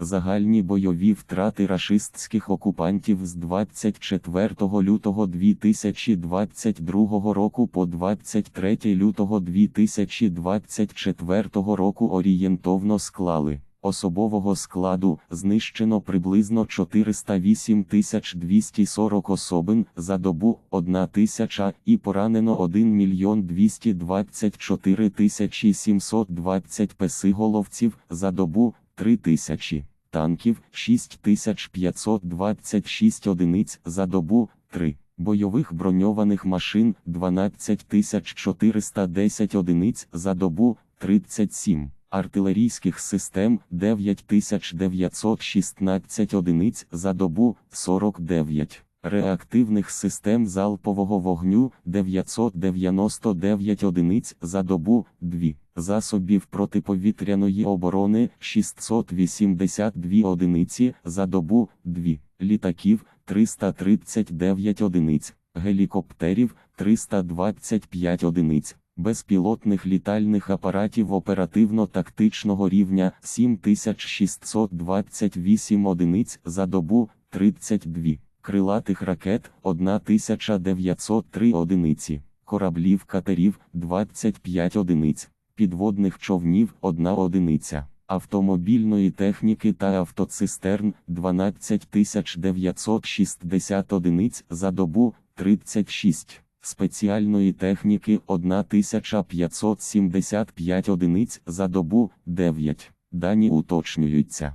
Загальні бойові втрати рашистських окупантів з 24 лютого 2022 року по 23 лютого 2024 року орієнтовно склали. Особового складу знищено приблизно 408 240 особин за добу 1 тисяча і поранено 1 мільйон 224 тисячі 720 песиголовців за добу 3 тисячі танків 6526 одиниць за добу 3. Бойових броньованих машин 12410 одиниць за добу 37. Артилерійських систем 9916 одиниць за добу 49. Реактивних систем залпового вогню 999 одиниць за добу 2. Засобів протиповітряної оборони 682 одиниці за добу 2. Літаків 339 одиниць, гелікоптерів 325 одиниць, безпілотних літальних апаратів оперативно-тактичного рівня 7628 одиниць за добу 32 крилатих ракет 1903 одиниці, кораблів катерів 25 одиниць, підводних човнів 1 одиниця, автомобільної техніки та автоцистерн 12960 одиниць за добу 36. Спеціальної техніки 1575 одиниць за добу 9. Дані уточнюються.